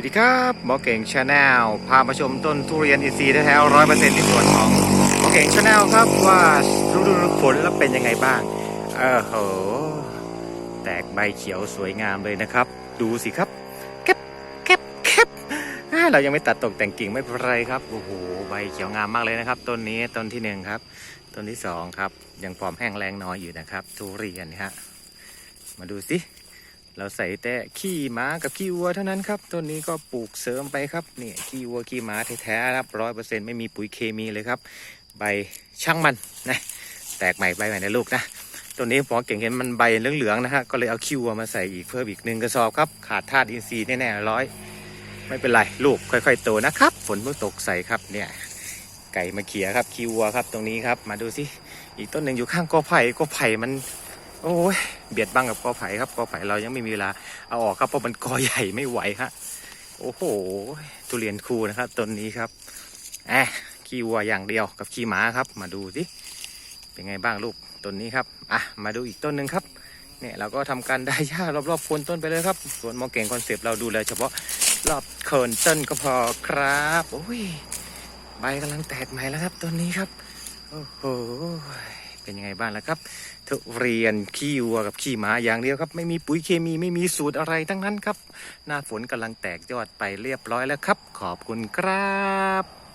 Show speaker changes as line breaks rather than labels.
วัสดีครับหมอเก่งชาแนลพามาชมต้นทุเรียนอินทรีย์แท้ๆร้อยเปอร์เซ็นต์ที่สวนของหมอเก่งชาแนลครับว่าฤดูฝนแล้วเป็นยังไงบ้าง เออโห แตกใบเขียวสวยงามเลยนะครับ ดูสิครับแคบแคบแคบเรายังไม่ตัดตกแต่งกิ่งไม่เป็นไรครับโอ้โหใบเขียวงามมากเลยนะครับ ต้นนี้ต้นที่หนึ่งครับ ต้นที่สองครับ ยังฟอร์มแห้งแรงน้อยอยู่นะครับ ทุเรียนฮะมาดูสิ เราใส่แต่ขี้ม้ากับขี้วัวเท่านั้นครับต้นนี้ก็ปลูกเสริมไปครับเนี่ยขี้วัวขี้ม้าแท้ๆครับร้อยเปอร์เซ็นต์ไม่มีปุ๋ยเคมีเลยครับ ใบช่างมันนะแตกใหม่ใบใหม่นะลูกนะต้นนี้หมอเก่งเห็นมันใบเหลืองๆนะฮะก็เลยเอาขี้วัวมาใส่อีกเพิ่มอีกหนึ่งกระสอบครับขาดธาตุอินทรีย์แน่ๆร้อยไม่เป็นไรลูกค่อย ๆ โตนะครับฝนเพิ่งตกใส่ครับเนี่ยไก่มาเขี่ยครับขี้วัวครับตรงนี้ครับมาดูสิอีกต้นหนึ่งอยู่ข้างกอไผ่กอไผ่มัน โอ้ยเบียดบังกับกอไผ่ครับกอไผ่เรายังไม่มีเวลาเอาออกครับเพราะมันกอใหญ่ไม่ไหวฮะโอ้โหทุเรียนคูนะครับต้นนี้ครับแอะขี้วัวอย่างเดียวกับขี้หมาครับ มาดูสิเป็นไงบ้างลูกต้นนี้ครับอะมาดูอีกต้นหนึ่งครับเนี่ยเราก็ทำการได้หญ้ารอบๆโคนต้นไปเลยครับส่วนมอเก่งคอนเซปต์เราดูแลเฉพาะรอบโคนต้นก็พอครับโอ้ยใบกำลังแตกใหม่แล้วครับต้นนี้ครับโอ้โห เป็นยังไงบ้างล่ะครับทุเรียนขี้วัวกับขี้หมาอย่างเดียวครับ ไม่มีปุ๋ยเคมีไม่มีสูตรอะไรทั้งนั้นครับ หน้าฝนกำลังแตกยอดไปเรียบร้อยแล้วครับ ขอบคุณครับ